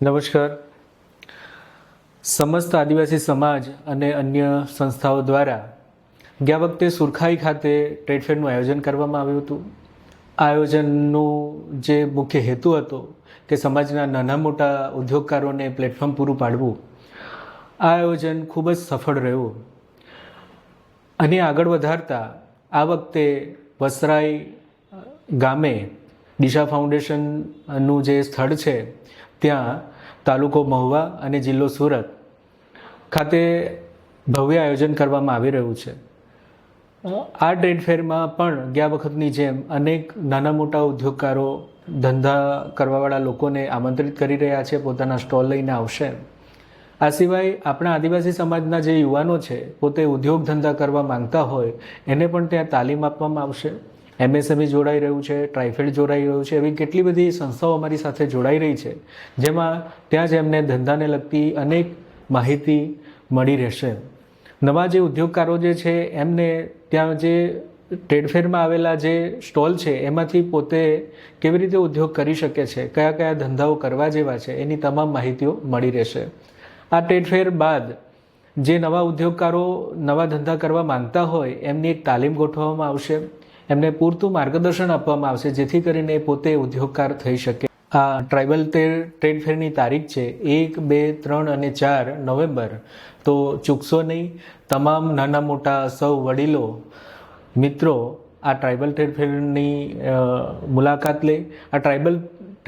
નમસ્કાર. સમસ્ત આદિવાસી સમાજ અને અન્ય સંસ્થાઓ દ્વારા ગયા વખતે સુરખાઈ ખાતે ટ્રેડ ફેરનું આયોજન કરવામાં આવ્યું હતું. આયોજનનું જે મુખ્ય હેતુ હતો કે સમાજના નાના મોટા ઉદ્યોગકારોને પ્લેટફોર્મ પૂરું પાડવું, આ આયોજન ખૂબ જ સફળ રહ્યું. અને આગળ વધારતા આ વખતે વસરાઈ ગામે દિશા ફાઉન્ડેશનનું જે સ્થળ છે, ત્યાં તાલુકો મહુવા અને જિલ્લો સુરત ખાતે ભવ્ય આયોજન કરવામાં આવી રહ્યું છે. આ ટ્રેડ ફેરમાં પણ ગયા વખતની જેમ અનેક નાના મોટા ઉદ્યોગકારો, ધંધા કરવાવાળા લોકોને આમંત્રિત કરી રહ્યા છે, પોતાના સ્ટોલ લઈને આવશે. આ સિવાય આપણા આદિવાસી સમાજના જે યુવાનો છે, પોતે ઉદ્યોગ ધંધા કરવા માંગતા હોય, એને પણ ત્યાં તાલીમ આપવામાં આવશે. એમએસએમઈ જોડાઈ રહ્યું છે ટ્રાઇફેડ જોડાઈ રહ્યું છે, એવી કેટલી બધી સંસ્થાઓ અમારી સાથે જોડાઈ રહી છે, જેમાં ત્યાં જ એમને ધંધાને લગતી અનેક માહિતી મળી રહેશે. નવા જે ઉદ્યોગકારો જે છે, એમને ત્યાં જે ટ્રેડફેરમાં આવેલા જે સ્ટોલ છે, એમાંથી પોતે કેવી રીતે ઉદ્યોગ કરી શકે છે, કયા કયા ધંધાઓ કરવા જેવા છે, એની તમામ માહિતીઓ મળી રહેશે. આ ટ્રેડફેર બાદ જે નવા ઉદ્યોગકારો નવા ધંધા કરવા માંગતા હોય, એમની એક તાલીમ ગોઠવવામાં આવશે. એમને પૂરતું માર્ગદર્શન આપવામાં આવશે, જેથી કરીને પોતે ઉદ્યોગકાર થઈ શકે. આ ટ્રાઇબલ ટ્રેડ ફેરની તારીખ છે, એક, બે, ત્રણ અને ચાર નવેમ્બર. તો ચૂકશો નહીં, તમામ નાના મોટા સૌ વડીલો, મિત્રો, આ ટ્રાઇબલ ટ્રેડ ફેરની મુલાકાત લે. આ ટ્રાઇબલ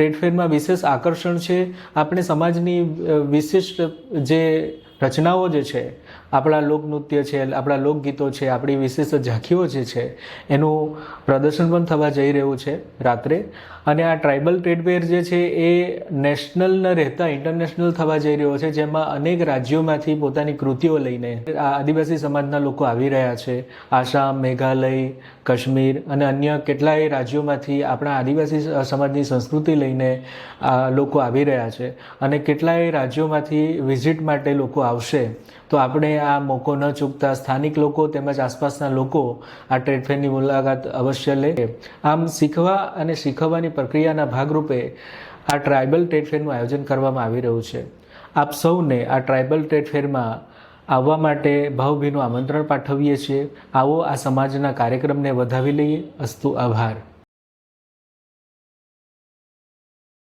ટ્રેડ ફેરમાં વિશેષ આકર્ષણ છે. આપણે સમાજની વિશિષ્ટ જે રચનાઓ જે છે, આપણા લોકનૃત્ય છે, આપણા લોકગીતો છે, આપણી વિશિષ્ટ ઝાંખીઓ જે છે, એનું પ્રદર્શન પણ થવા જઈ રહ્યું છે રાત્રે. અને આ ટ્રાઇબલ ટ્રેડવેર જે છે એ નેશનલ ન રહેતા ઇન્ટરનેશનલ થવા જઈ રહ્યો છે, જેમાં અનેક રાજ્યોમાંથી પોતાની કૃતિઓ લઈને આ આદિવાસી સમાજના લોકો આવી રહ્યા છે. આસામ, મેઘાલય, કાશ્મીર અને અન્ય કેટલાય રાજ્યોમાંથી આપણા આદિવાસી સમાજની સંસ્કૃતિ લઈને આ લોકો આવી રહ્યા છે અને કેટલાય રાજ્યોમાંથી વિઝિટ માટે લોકો આવશે, તો આપણે આ મોકો ન ચૂકતા સ્થાનિક લોકો તેમજ આસપાસના લોકો આ ટ્રેડ ફેરની મુલાકાત અવશ્ય લે. આમ શીખવા અને શીખવવાની પ્રક્રિયાના ભાગરૂપે આ ટ્રાઇબલ ટ્રેડ ફેરનું આયોજન કરવામાં આવી રહ્યું છે. આપ સૌને આ ટ્રાઇબલ ટ્રેડ ફેરમાં આવવા માટે ભાવભીનું આમંત્રણ પાઠવીએ છીએ. આવો આ સમાજના કાર્યક્રમને વધાવી લઈએ. અસ્તુ આભાર.